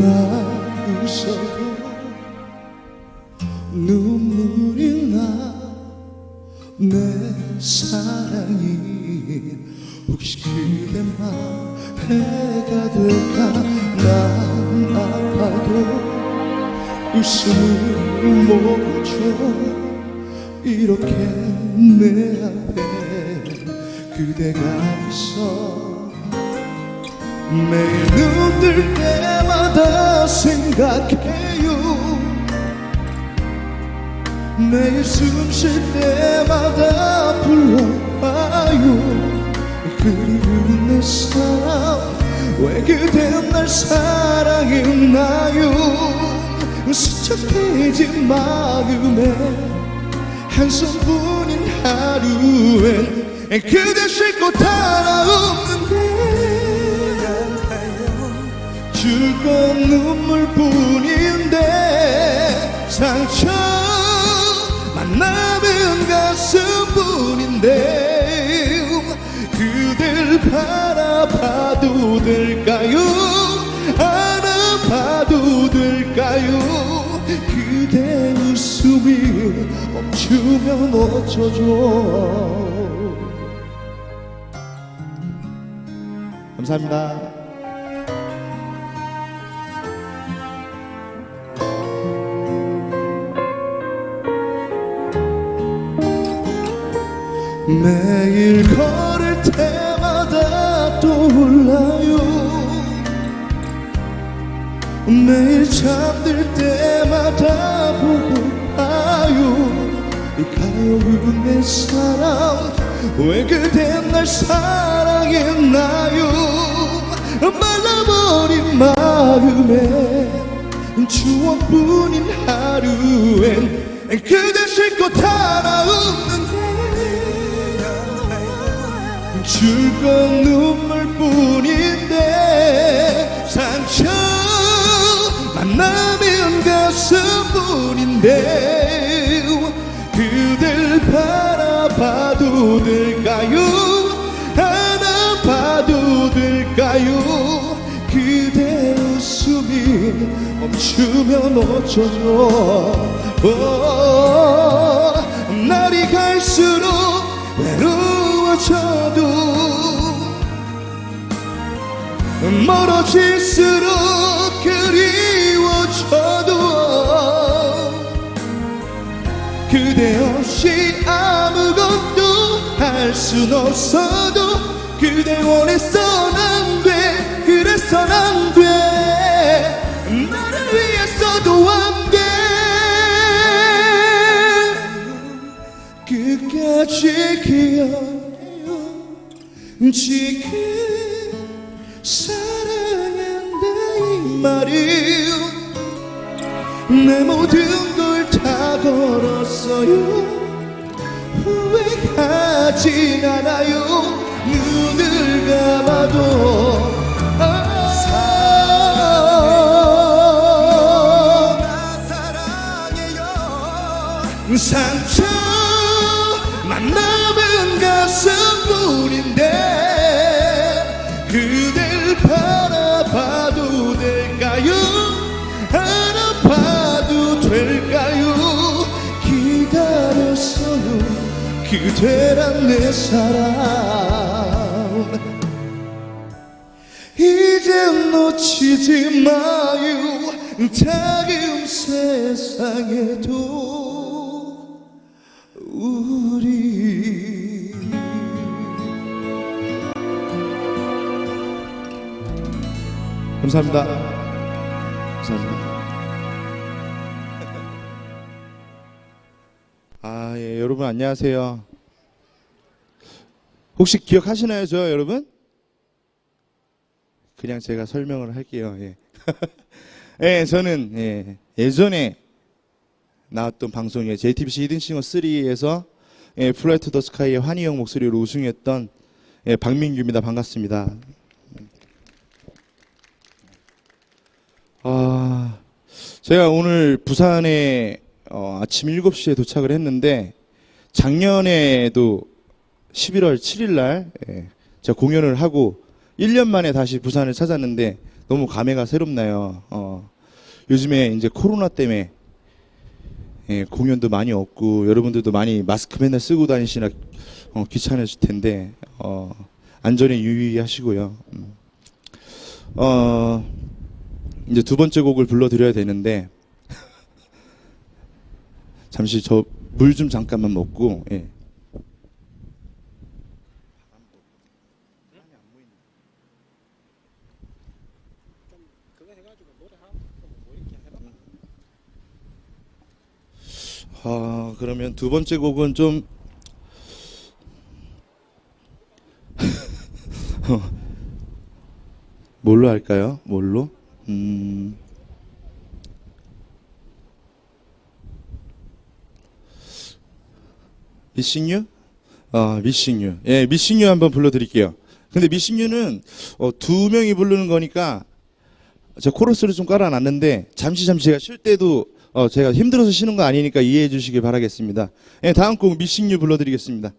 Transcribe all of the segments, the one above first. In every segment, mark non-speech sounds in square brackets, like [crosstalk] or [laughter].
나 웃어도 눈물이 나 내 사랑이 혹시 그대만 해가 될까? 난 아파도 웃음을 멈춰 이렇게 내 앞에 그대가 있어. 매일 눈뜰 때마다 생각해요. 매일 숨 쉴 때마다 불러봐요. 그리운 내 사랑 왜 그대 날 사랑했나요? 수척해진 마음에 한숨뿐인 하루엔 그대 하나 없 줄건 눈물뿐인데 상처 만남은 가슴뿐인데 그댈 바라봐도 될까요? 안아봐도 될까요? 그대 웃음이 멈추면 어쩌죠? 감사합니다. 매일 걸을 때마다 떠올라요. 매일 잠들 때마다 보고 봐요 이 가여운 내 사랑 왜 그대 날 사랑했나요? 말라버린 마음에 추억뿐인 하루엔 그대 하나 없 건 눈물뿐인데 상처 만나면 가슴뿐인데 그댈 바라봐도 될까요? 안아봐도 될까요? 그대 웃음이 멈추면 어쩌죠? 오, 날이 갈수록 외로워 져도 멀어질수록 그리워져도 그대 없이 아무것도 할 순 없어도 그대 원했선 안돼 그래선 안돼. 나를 위해서도 안돼. 끝까지 기억해요 지금 사랑한다 이 말이 내 모든 걸 다 걸었어요. 후회하진 않아요. 눈을 감아도. 아, 상 그대란 내 사랑 이젠 놓치지 마요 다음 세상에도 우리 감사합니다. 감사합니다. 아, 예, 여러분 안녕하세요. 혹시 기억하시나요, 저 여러분? 그냥 제가 설명을 할게요. 예. [laughs] 예, 저는 예, 예전에 나왔던 방송에 JTBC 히든싱어 3에서 예, 플라이 투더 스카이의 환희영 목소리로 우승했던 예, 박민규입니다. 반갑습니다. 아, 제가 오늘 부산에 어, 아침 7시에 도착을 했는데 작년에도 11월 7일 날 예, 제가 공연을 하고 1년 만에 다시 부산을 찾았는데 너무 감회가 새롭나요. 어, 요즘에 이제 코로나 때문에 예, 공연도 많이 없고 여러분들도 많이 마스크 맨날 쓰고 다니시나 어, 귀찮으실 텐데 어, 안전에 유의하시고요. 음. 어, 이제 두 번째 곡을 불러드려야 되는데 [laughs] 잠시 저 물 좀 잠깐만 먹고 예. 그거 해가지고 노래하고 뭐 이렇게 해봐. 아 그러면 두 번째 곡은 좀 어, [laughs] 뭘로 할까요? 뭘로? 음. 미싱유? 아, 미싱유. 예, 미싱유 한번 불러 드릴게요. 근데 미싱유는 어, 두 명이 부르는 거니까 제가 코러스를 좀 깔아 놨는데 잠시 잠시 제가 쉴 때도 어, 제가 힘들어서 쉬는 거 아니니까 이해해 주시기 바라겠습니다. 예, 다음 곡 미싱유 불러드리겠습니다.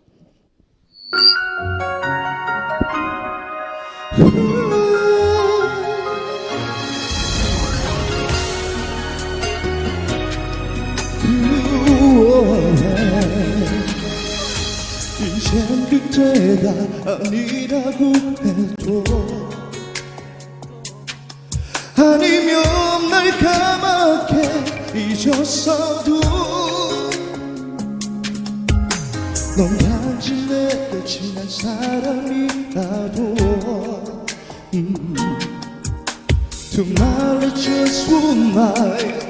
이젠 그때가 아니라고 해도 아니면 날 까맣게 잊었어도 넌 단지 내게 친한 사람이라도 음. To marry just one night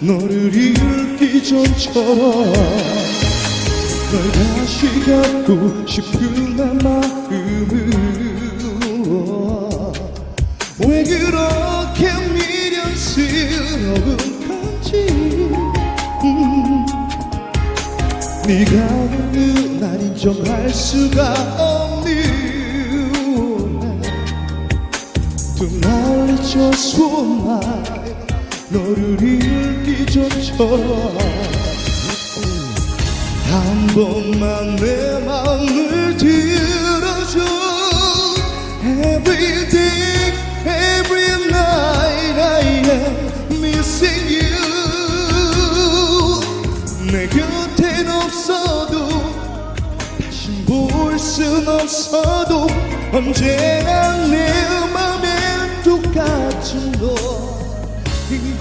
너를 잃기 전처럼 널 다시 갖고 싶은 내 마음은 왜 그렇게 미련스러운 건 지 음, 네가 없는 날 인정할 수가 없는 just one night 너를 잃기 전처럼 한 번만 내 마음을 들어줘 Every day, every night I am 내 곁엔 없어도 다시 볼 순 없어도 언제나 내 맘엔 똑같은 너인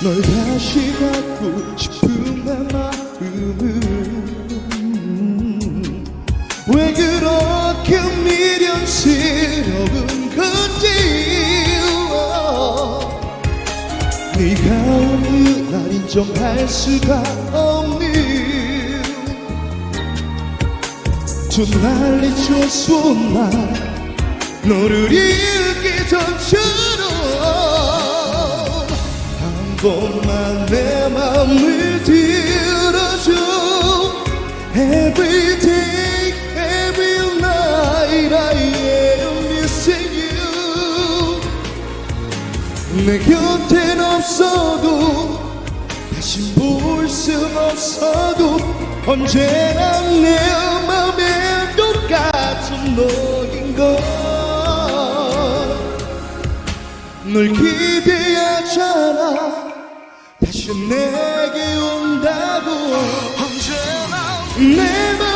걸널 다시 갖고 싶은 내 마음은 왜 그렇게 미련스러운 인정할 수가 is just one night 너를 잃기 전처럼 한 번만 내 맘을 들어줘 Every day, every night I am missing you 내 곁엔 없어도 없어도 언제나 내 맘에 똑같은 너인 걸널 기대하잖아. 다시 내게 온다고. 언제나 내 맘에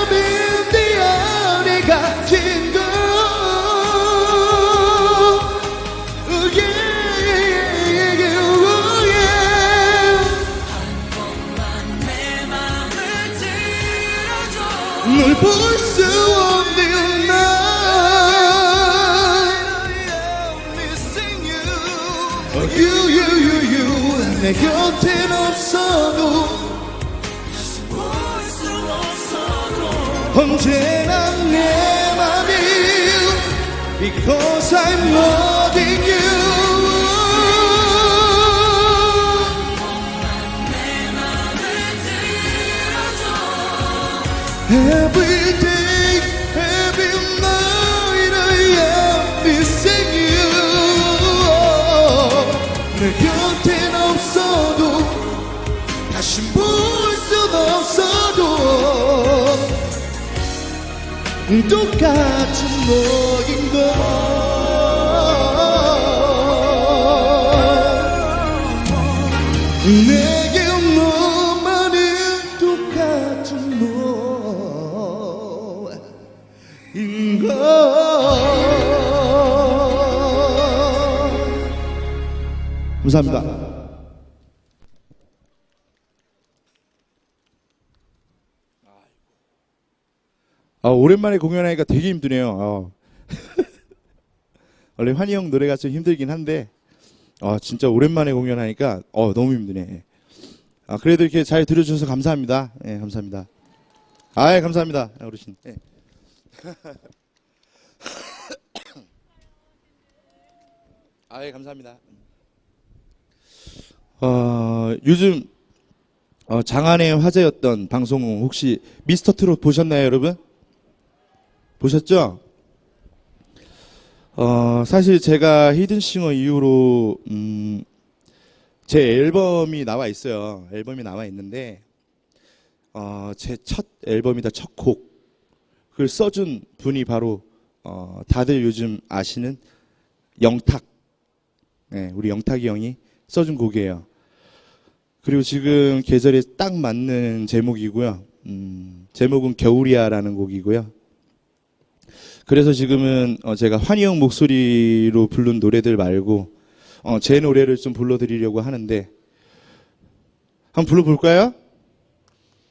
볼 수 없는 날 Oh, you, you, you, you 내 곁엔 없어도 언제나 내 맘이 Because I'm loving you 내 곁엔 없어도 다시 볼순 없어도 똑같은 너인 걸 내. 감사합니다. 아, 오랜만에 공연하니까 되게 힘드네요. 아. [laughs] 원래 환희 형 노래가 좀 힘들긴 한데, 아, 진짜 오랜만에 공연하니까, 어, 너무 힘드네. 아, 그래도 이렇게 잘 들어주셔서 감사합니다. 예, 감사합니다. 아, 예, 감사합니다. 어르신. 예. [laughs] 아, 예, 감사합니다. 어, 요즘 어, 장안의 화제였던 방송 혹시 미스터 트롯 보셨나요, 여러분? 보셨죠? 어, 사실 제가 히든싱어 이후로 음, 제 앨범이 나와 있어요. 앨범이 나와 있는데 어, 제 첫 앨범이다 첫 곡. 그걸 써준 분이 바로 어, 다들 요즘 아시는 영탁. 네, 우리 영탁이 형이 써준 곡이에요. 그리고 지금 계절에 딱 맞는 제목이고요. 음, 제목은 겨울이야라는 곡이고요. 그래서 지금은 어, 제가 환희 형 목소리로 부른 노래들 말고 어, 제 노래를 좀 불러드리려고 하는데 한번 불러볼까요?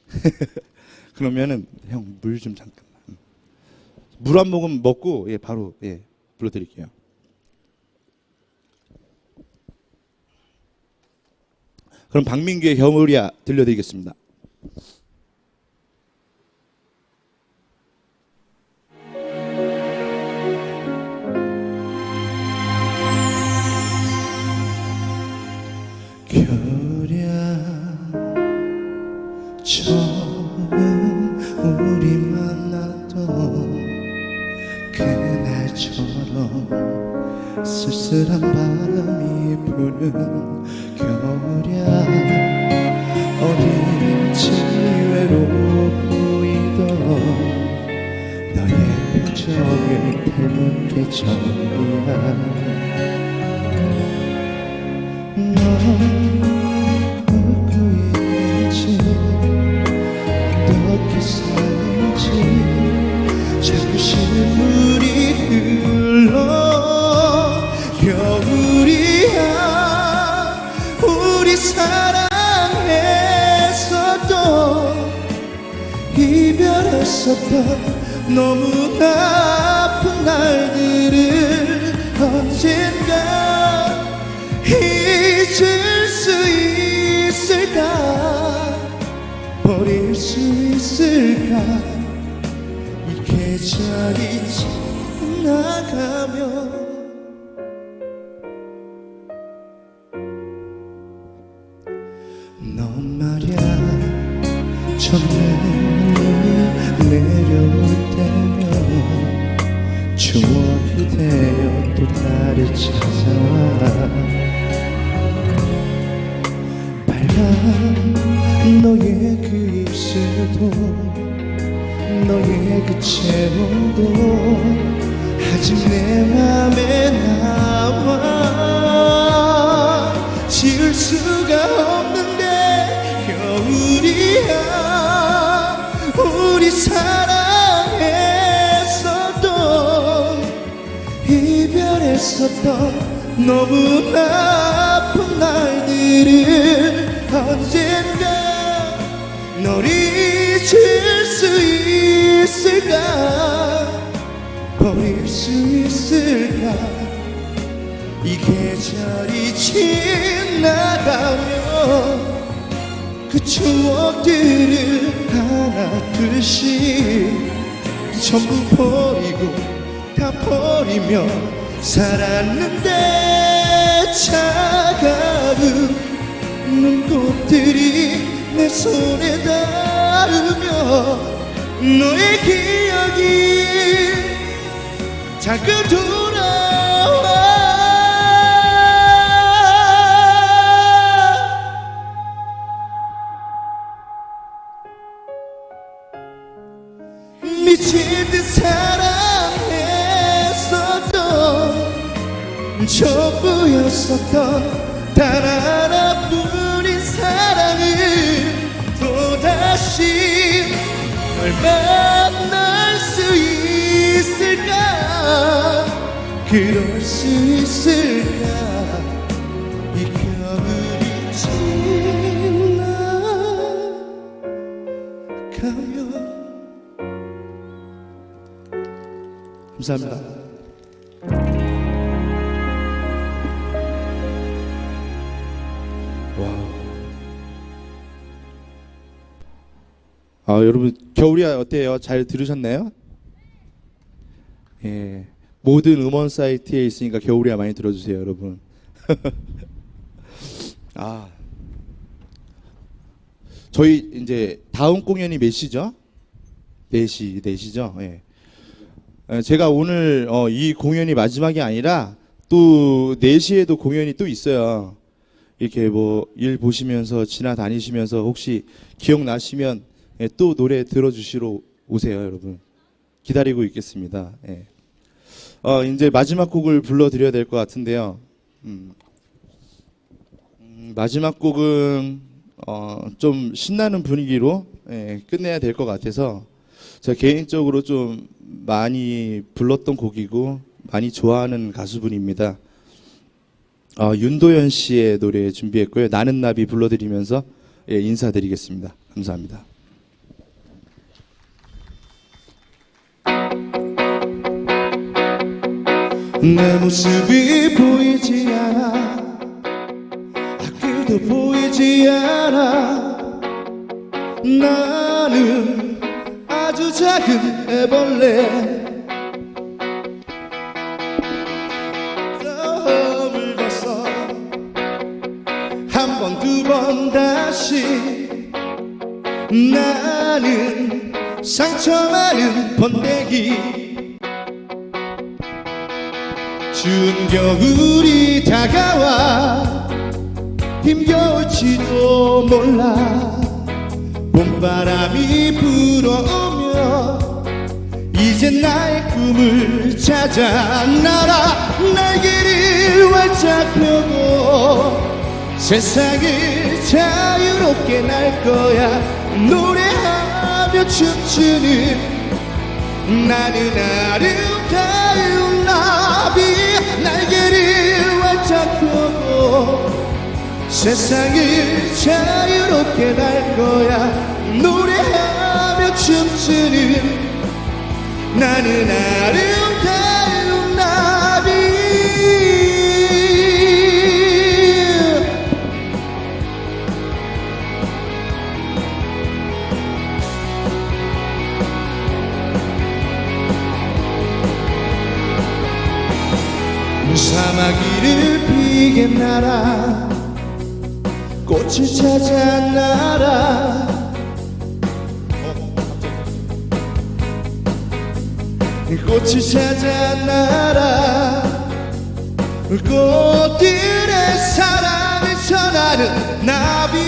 [laughs] 그러면은 형 물 좀 잠깐만. 물 한 모금 먹고 예 바로 예 불러드릴게요. 그럼 박민규의 겨울이야 들려드리겠습니다. 처음 우리 만났던 그날처럼 쓸쓸한 바람 이 부는 겨울이야. 어딘지 외로워 보이던 너의 표정을 닮은 계절이야. 넌 울고 있는지 어떻게 사는지? 자꾸 실물 이별했었던 너무나 아픈 날들을 언젠가 잊을 수 있을까? 버릴 수 있을까? 이 계절이 지나가면 이별했었던 너무나 아픈 날들을 언젠가 널 잊을 수 있을까? 버릴 수 있을까? 이 계절이 지나가면 그 추억들을 하나 둘씩 전부 버리고 다 버리며 살았는데 차가운 눈꽃들이 내 손에 닿으며 너의 기억이 자꾸 돌 있었던 단 하나뿐인 사랑을 또다시 널 만날 수 있을까? 그럴 수 있을까? 이 겨울이 지나가면 감사합니다. 아, 여러분 겨울이야 어때요? 잘 들으셨나요? 예. 모든 음원 사이트에 있으니까 겨울이야 많이 들어주세요, 여러분. [laughs] 아. 저희 이제 다음 공연이 몇 시죠? 4시, 4시죠? 예. 어, 제가 오늘 어, 이 공연이 마지막이 아니라 또 4시에도 공연이 또 있어요. 이렇게 뭐 일 보시면서 지나다니시면서 혹시 기억나시면 예, 또 노래 들어주시러 오세요, 여러분. 기다리고 있겠습니다. 예. 어, 이제 마지막 곡을 불러드려야 될 것 같은데요. 음, 음, 마지막 곡은 어, 좀 신나는 분위기로 예, 끝내야 될 것 같아서 제가 개인적으로 좀 많이 불렀던 곡이고 많이 좋아하는 가수분입니다. 어, 윤도현 씨의 노래 준비했고요. 나는 나비 불러드리면서 예, 인사드리겠습니다. 감사합니다. 내 모습이 보이지 않아. 앞길도 보이지 않아. 나는 아주 작은 애벌레. 처음을 봤어 한 번 두번 다시. 나는 상처 많은 번데기 추운 겨울이 다가와 힘겨울지도 몰라. 봄바람이 불어오며 이제 나의 꿈을 찾아 날아 날개를 활짝 펴고 세상을 자유롭게 날 거야. 노래하며 춤추는 나는 아름다운 나비 세상을 자유롭게 날 거야. 노래하며 춤추는 나는 아름다운 나비. 사마귀를 피게 날아 꽃을 찾아 날아 꽃을 찾아 날아 꽃들의 사랑을 전하는 나비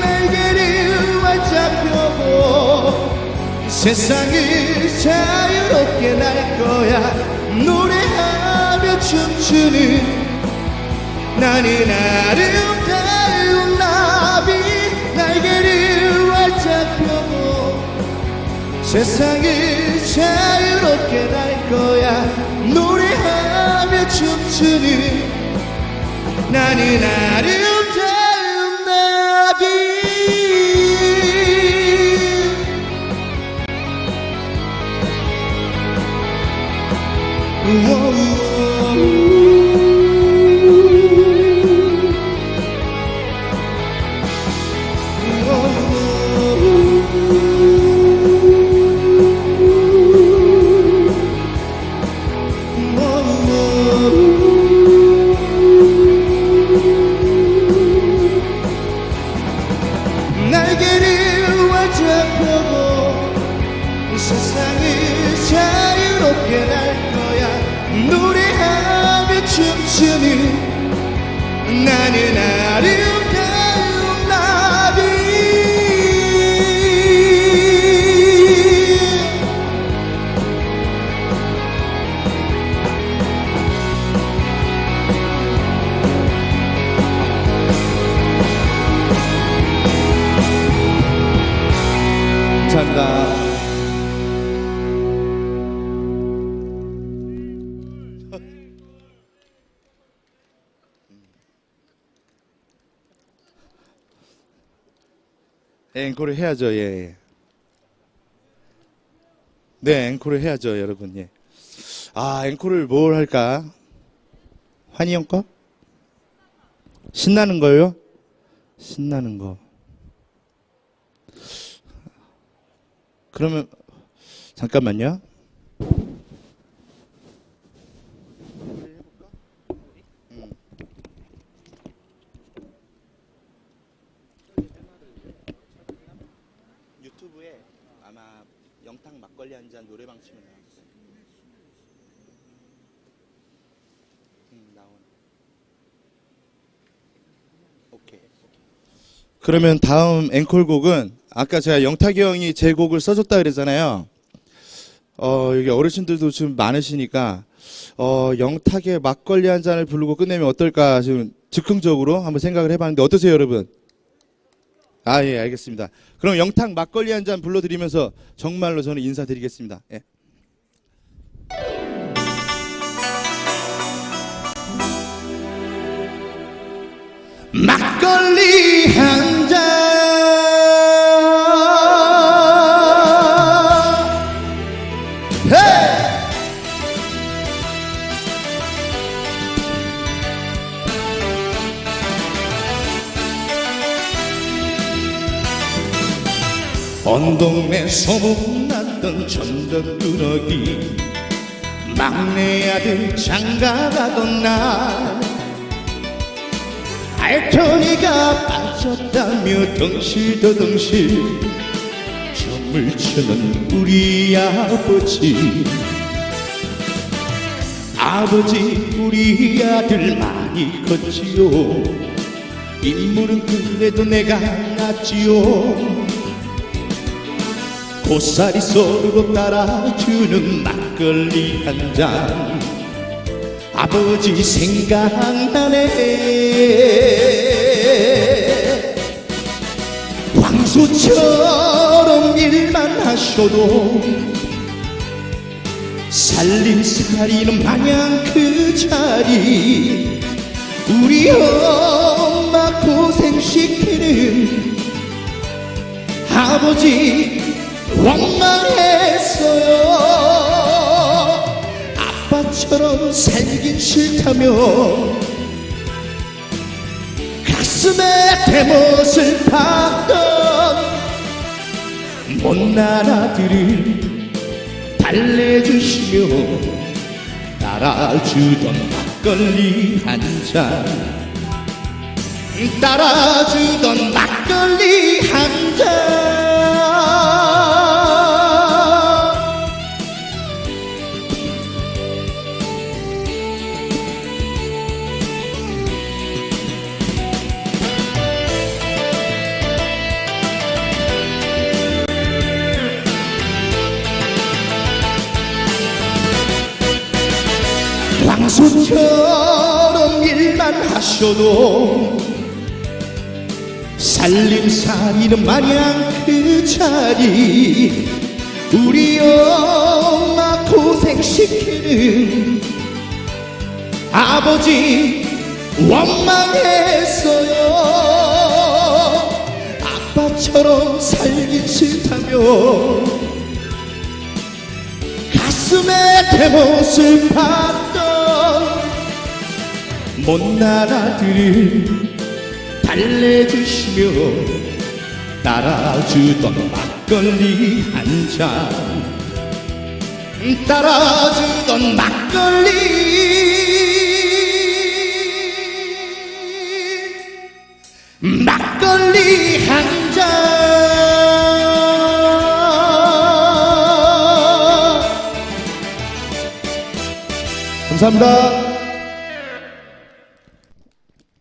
날개를 활짝 펴고 세상을 자유롭게 날 거야. 노래하며 춤추는 나는 아름다운 나비 날개를 활짝 펴고 세상을 자유롭게 날 거야. 노래하며 춤추는 나는 아름다운 나비. 날 감사합니다. 앵콜을 해야죠. 예. 예. 네, 앵콜을 해야죠, 여러분. 예. 아, 앵콜을 뭘 할까? 환희 형 거? 신나는 거요? 신나는 거. 그러면 잠깐만요. 음. 유튜브에 아마 영탁 막걸리 한 잔 노래방 치면 나왔어요. 음, 나오네. 오케이. 그러면 다음 앵콜곡은 아까 제가 영탁이 형이 제 곡을 써줬다 그랬잖아요. 어, 여기 어르신들도 지금 많으시니까 어, 영탁의 막걸리 한 잔을 부르고 끝내면 어떨까 지금 즉흥적으로 한번 생각을 해봤는데 어떠세요, 여러분? 아, 예, 알겠습니다. 그럼 영탁 막걸리 한 잔 불러드리면서 정말로 저는 인사드리겠습니다. 예. 막걸리 한 잔. 헤이! 온 동네 소문났던 전덕꾸러기 막내 아들 장가가던 날 알토니가 빠졌다며 덩실더덩실 춤을 추는 우리 아버지. 아버지 우리 아들 많이 컸지요. 인물은 그래도 내가 낫지요. 고사리 손으로 따라주는 막걸리 한 잔. 아버지 생각나네 광수처럼 일만 하셔도 살림살이는 마냥 그 자리. 우리 엄마 고생시키는 아버지 원망했어요. 아빠처럼 살긴 싫다며 가슴에 대못을 박던 못난 아들을 달래주시며 따라주던 막걸리 한잔. 따라주던 막걸리 한잔 광수처럼 일만 하셔도 살림살이는 마냥 그 자리. 우리 엄마 고생시키는 아버지 원망했어요. 아빠처럼 살기 싫다며 가슴에 대못을 박던 못난 아들을 달래주시며 따라주던 막걸리 한잔. 따라주던 막걸리. 막걸리 한 잔. 감사합니다.